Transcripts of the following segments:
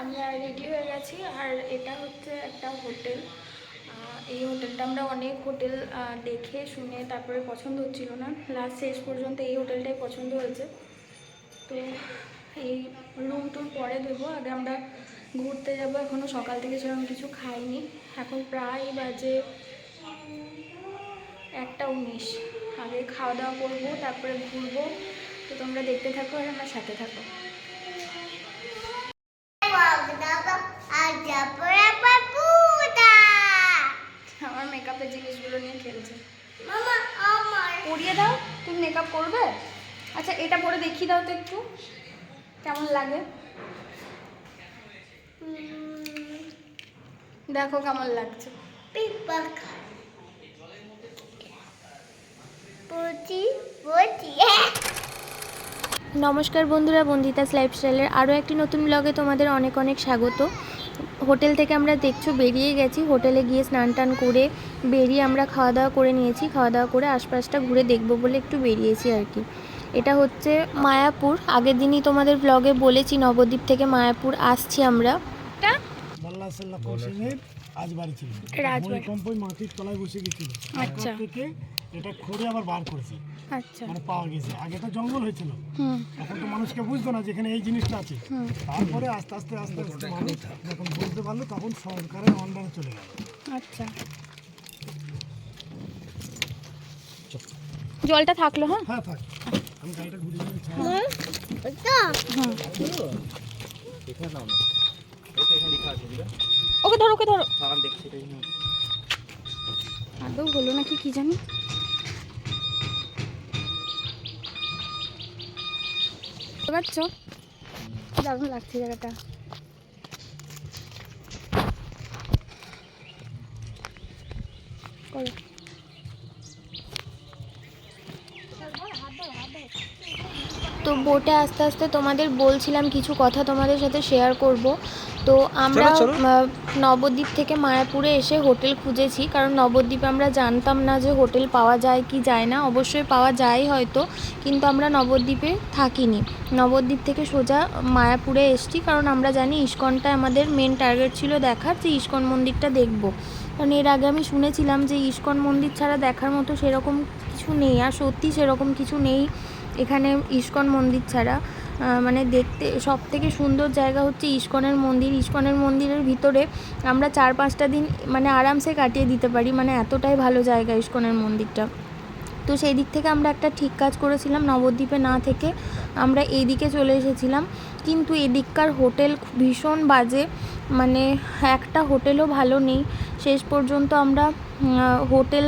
আমরা রেডি হয়ে গেছি, আর এটা হচ্ছে একটা হোটেল। এই হোটেলটা আমরা অনেক হোটেল দেখে, শুনে তারপরে পছন্দ হচ্ছিল না। লাস্ট শেষ পর্যন্ত এই হোটেলটাই পছন্দ হয়েছে। তো এই রুম টুর পরে দেবো। আগে আমরা ঘুরতে যাব এখনও সকাল থেকে সেরকম কিছু খাইনি। এখন প্রায় বাজে একটা উনিশ। আগে খাওয়া দাওয়া করব, তারপরে ঘুরবো। তো তোমরা দেখতে থাকো আর আমার সাথে থাকো। আমার মেকআপের জিনিসগুলো নিয়ে খেলছে। পরিয়ে দাও, তুমি মেকআপ করবে? আচ্ছা এটা পরে দেখিয়ে দাও তো একটু, কেমন লাগে? দেখো কেমন লাগছে। নমস্কার বন্ধুরা বন্দিতাস লাইফস্টাইলের আরও একটি নতুন ব্লগে তোমাদের অনেক অনেক স্বাগত। হোটেল থেকে আমরা দেখছ বেরিয়ে গেছি। হোটেলে গিয়ে স্নান টান করে বেরিয়ে আমরা খাওয়া দাওয়া করে নিয়েছি। খাওয়া দাওয়া করে আশপাশটা ঘুরে দেখব বলে একটু বেরিয়েছি আর কি। এটা হচ্ছে মায়াপুর। আগের দিনই তোমাদের ব্লগে বলেছি নবদ্বীপ থেকে মায়াপুর আসছি আমরা। রাজবাড়ি। ছিল। রাজবাড়ি। ভূমিকম্পই মাটির তলায় বসে গেছিল। আচ্ছা। এটা খুঁড়ে আবার বার করেছে। আচ্ছা। মানে পাওয়া গেছে। আগে তো জঙ্গল হয়েছিল। হুম। এখন তো মানুষকে বুঝতো না যেখানে এই জিনিসটা আছে। তারপরে আস্তে আস্তে আস্তে আস্তে মানুষ যখন বুঝতে পারল তখন সরকারের অন্ডারে চলে গেল। আচ্ছা। জলটা থাকল হ্যাঁ? হ্যাঁ থাক। আমি গাড়িটা ঘুরে নিয়েছি ওকে ধরো ওকে ধরো। দেখছি। আদৌ হলো নাকি কি জানি? পারছ দারুণ লাগছে জায়গাটা। তো বোটে আস্তে আস্তে তোমাদের বলছিলাম কিছু কথা তোমাদের সাথে শেয়ার করব। তো আমরা নবদ্বীপ থেকে মায়াপুরে এসে হোটেল খুঁজেছি কারণ নবদ্বীপে আমরা জানতাম না যে হোটেল পাওয়া যায় কি যায় না। অবশ্যই পাওয়া যায় হয়তো কিন্তু আমরা নবদ্বীপে থাকিনি। নবদ্বীপ থেকে সোজা মায়াপুরে এসেছি কারণ আমরা জানি ইস্কনটা আমাদের মেন টার্গেট ছিল দেখার যে ইস্কন মন্দিরটা দেখব। কারণ এর আগে আমি শুনেছিলাম যে ইস্কন মন্দির ছাড়া দেখার মতো সেরকম কিছু নেই আর সত্যি সেরকম কিছু নেই এখানে ইস্কন মন্দির ছাড়া। মানে দেখতে সব থেকে সুন্দর জায়গা হচ্ছে ইস্কনের মন্দির। ইস্কনের মন্দিরের ভিতরে আমরা চার পাঁচটা দিন মানে আরামসে কাটিয়ে দিতে পারি। মানে এতটাই ভালো জায়গা ইস্কনের মন্দিরটা। তো সেই দিক থেকে আমরা একটা ঠিক কাজ করেছিলাম, নবদ্বীপে না থেকে আমরা এই দিকে চলে এসেছিলাম। কিন্তু এদিককার হোটেল ভীষণ বাজে। মানে একটা হোটেলও ভালো নেই। শেষ পর্যন্ত আমরা হোটেল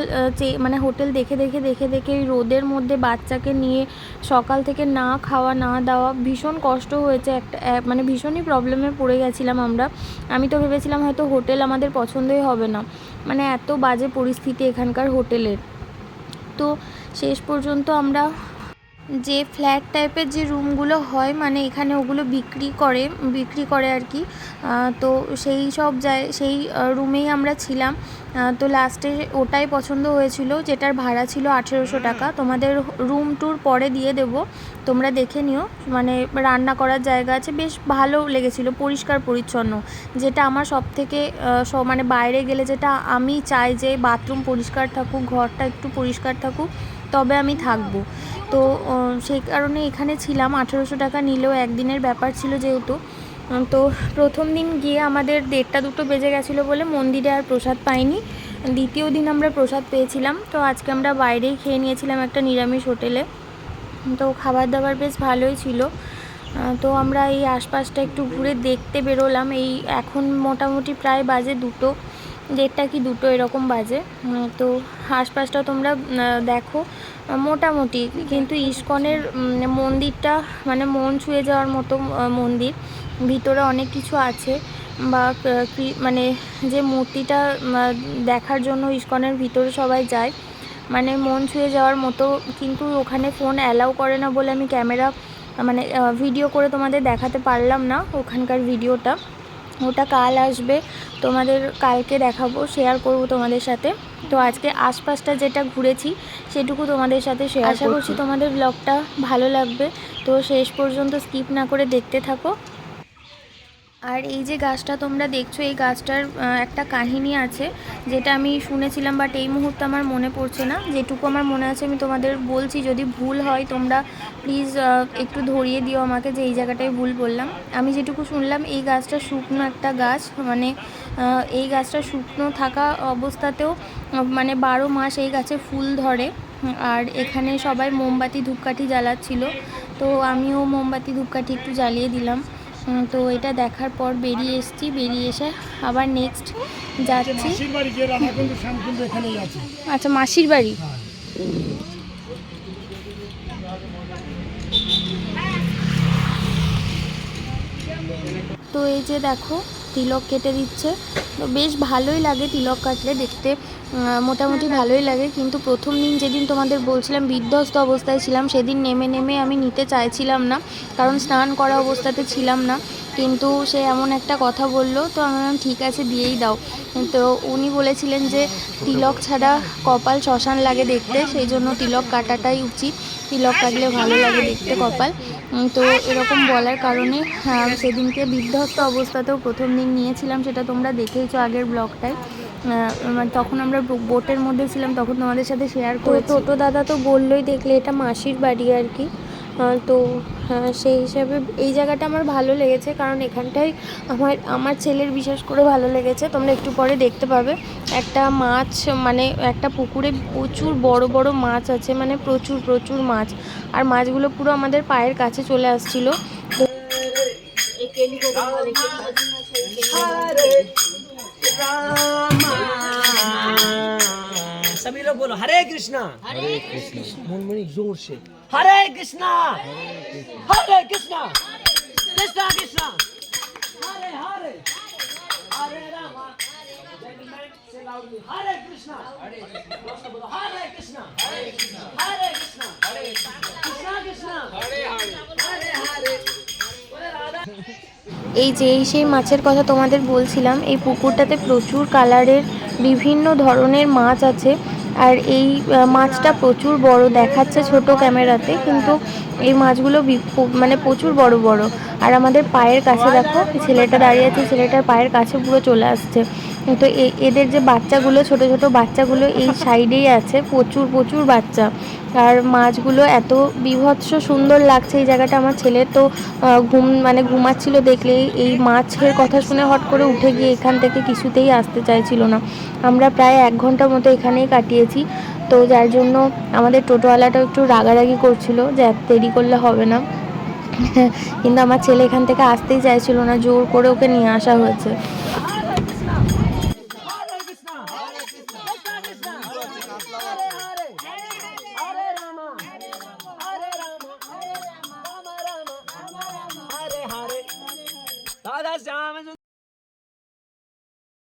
মানে হোটেল দেখে দেখে দেখে দেখে রোদের মধ্যে বাচ্চাকে নিয়ে সকাল থেকে না খাওয়া, না দেওয়া ভীষণ কষ্ট হয়েছে একটা এক- মানে ভীষণই প্রবলেমে পড়ে গেছিলাম আমরা। আমি তো ভেবেছিলাম হয়তো হোটেল আমাদের পছন্দই হবে না। মানে এত বাজে পরিস্থিতি এখানকার হোটেলের। তো শেষ পর্যন্ত আমরা যে ফ্ল্যাট টাইপের যে রুমগুলো হয় মানে এখানে ওগুলো বিক্রি করে বিক্রি করে আর কি। তো সেই সব যায় সেই রুমেই আমরা ছিলাম। তো লাস্টে ওটাই পছন্দ হয়েছিল যেটার ভাড়া ছিল আঠেরোশো টাকা। তোমাদের রুম ট্যুর পরে দিয়ে দেব তোমরা দেখে নিও। মানে রান্না করার জায়গা আছে বেশ ভালো লেগেছিল পরিষ্কার পরিচ্ছন্ন। যেটা আমার সব থেকে মানে বাইরে গেলে যেটা আমি চাই যে বাথরুম পরিষ্কার থাকুক ঘরটা একটু পরিষ্কার থাকুক তবে আমি থাকব। তো সেই কারণে এখানে ছিলাম। আঠেরোশো টাকা নিলেও একদিনের ব্যাপার ছিল যেহেতু। তো প্রথম দিন গিয়ে আমাদের দেড়টা দুটো বেজে গেছিল বলে মন্দিরে আর প্রসাদ পাইনি। দ্বিতীয় দিন আমরা প্রসাদ পেয়েছিলাম। তো আজকে আমরা বাইরেই খেয়ে নিয়েছিলাম একটা নিরামিষ হোটেলে। তো খাবার দাবার বেশ ভালোই ছিল। তো আমরা এই আশপাশটা একটু ঘুরে দেখতে বেরোলাম। এই এখন মোটামুটি প্রায় বাজে দুটো। দেড়টা কি দুটো এরকম বাজে। তো আশপাশটা তোমরা দেখো। মোটামুটি কিন্তু ইস্কনের মন্দিরটা মানে মন ছুঁয়ে যাওয়ার মতো মন্দির। ভিতরে অনেক কিছু আছে। বা মানে যে মূর্তিটা দেখার জন্য ইস্কনের ভিতরে সবাই যায় মানে মন ছুঁয়ে যাওয়ার মতো। কিন্তু ওখানে ফোন অ্যালাউ করে না বলে আমি ক্যামেরা মানে ভিডিও করে তোমাদের দেখাতে পারলাম না ওখানকার ভিডিওটা। ওটা কাল আসবে তোমাদের কালকে দেখাবো শেয়ার করব তোমাদের সাথে। তো আজকে আশপাশটা যেটা ঘুরেছি সেটুকু তোমাদের সাথে শেয়ার আশা করছি তোমাদের ব্লগটা ভালো লাগবে। তো শেষ পর্যন্ত স্কিপ না করে দেখতে থাকো। আর এই যে গাছটা তোমরা দেখছ এই গাছটার একটা কাহিনী আছে যেটা আমি শুনেছিলাম বাট এই মুহূর্তে আমার মনে পড়ছে না। যেটুকু আমার মনে আছে আমি তোমাদের বলছি যদি ভুল হয় তোমরা প্লিজ একটু ধরিয়ে দিও আমাকে যে এই জায়গাটায় ভুল বললাম। আমি যেটুকু শুনলাম এই গাছটা শুকনো একটা গাছ। মানে এই গাছটা শুকনো থাকা অবস্থাতেও মানে বারো মাস এই গাছে ফুল ধরে। আর এখানে সবাই মোমবাতি ধূপকাঠি জ্বালাচ্ছিল। তো আমিও মোমবাতি ধূপকাঠি একটু জ্বালিয়ে দিলাম। তো এটা দেখার পর বেরিয়ে এসেছি। বেরিয়ে এসে আবার নেক্সট যাচ্ছি। বাড়ি যে রাধা কিন্তু শ্যাম কিন্তু এখানেই আছে। আচ্ছা মাসির বাড়ি? তো এই যে দেখো তিলক কেটে দিচ্ছে। তো বেশ ভালোই লাগে তিলক কাটলে দেখতে। মোটামুটি ভালোই লাগে কিন্তু প্রথম দিন যেদিন তোমাদের বলছিলাম বিধ্বস্ত অবস্থায় ছিলাম সেদিন নেমে নেমে আমি নিতে চাইছিলাম না কারণ স্নান করা অবস্থাতে ছিলাম না। কিন্তু সে এমন একটা কথা বলল তো আমি বললাম ঠিক আছে দিয়েই দাও। তো উনি বলেছিলেন যে তিলক ছাড়া কপাল শ্মশান লাগে দেখতে সেই জন্য তিলক কাটাটাই উচিত। তিলক কাটলে ভালো লাগে দেখতে কপাল। তো এরকম বলার কারণে আহ, সেদিনকে বিধ্বস্ত অবস্থাতেও প্রথম দিন নিয়েছিলাম সেটা তোমরা দেখেইছো আগের ব্লগটায়। মানে তখন আমরা বোটের মধ্যে ছিলাম তখন তোমাদের সাথে শেয়ার করে টোটো দাদা তো বললোই দেখলে এটা মাসির বাড়ি আর কি। তো সেই হিসাবে এই জায়গাটা আমার ভালো লেগেছে কারণ এখানটায় আমার আমার ছেলের বিশেষ করে ভালো লেগেছে তোমরা একটু পরে দেখতে পাবে একটা মাছ মানে একটা পুকুরে প্রচুর বড় বড় মাছ আছে মানে প্রচুর প্রচুর মাছ আর মাছগুলো পুরো আমাদের পায়ের কাছে চলে আসছিল सभी लोग बोलो हरे कृष्णा हरे कृष्णा मुनमुनी जोर से हरे कृष्णा हरे Krishna Krishna Krishna Hare Hare Hare Rama Gentlemen, say loudly, हरे कृष्णा हरे कृष्णा बोलो हरे कृष्णा हरे कृष्णा हरे कृष्णा हरे कृष्णा कृष्णा हरे हरे हरे हरे बोले राधा এই যে এই সেই মাছের কথা তোমাদের বলছিলাম এই পুকুরটাতে প্রচুর কালারের বিভিন্ন ধরনের মাছ আছে আর এই মাছটা প্রচুর বড় দেখাচ্ছে ছোট ক্যামেরাতে, কিন্তু এই মাছগুলো মানে প্রচুর বড় বড়। আর আমাদের পায়ের কাছে দেখো ছেলেটা দাঁড়িয়ে আছে, ছেলেটার পায়ের কাছে পুরো চলে আসছে। তো এদের যে বাচ্চাগুলো, ছোট ছোট বাচ্চাগুলো এই সাইডেই আছে, প্রচুর প্রচুর বাচ্চা। আর মাছগুলো এত বিভৎস সুন্দর লাগছে এই জায়গাটা আমার ছেলে তো ঘুম মানে ঘুমাচ্ছিল দেখলে এই মাছের কথা শুনে হট করে উঠে গিয়ে এখান থেকে কিছুতেই আসতে চাইছিল না। আমরা প্রায় এক ঘণ্টা মতো এখানেই কাটিয়েছি। তো যার জন্য আমাদের টোটোওয়ালাটা একটু রাগারাগি করছিল যে এত দেরি করলে হবে না। কিন্তু আমার ছেলে এখান থেকে আসতেই চাইছিল না, জোর করে ওকে নিয়ে আসা হয়েছে।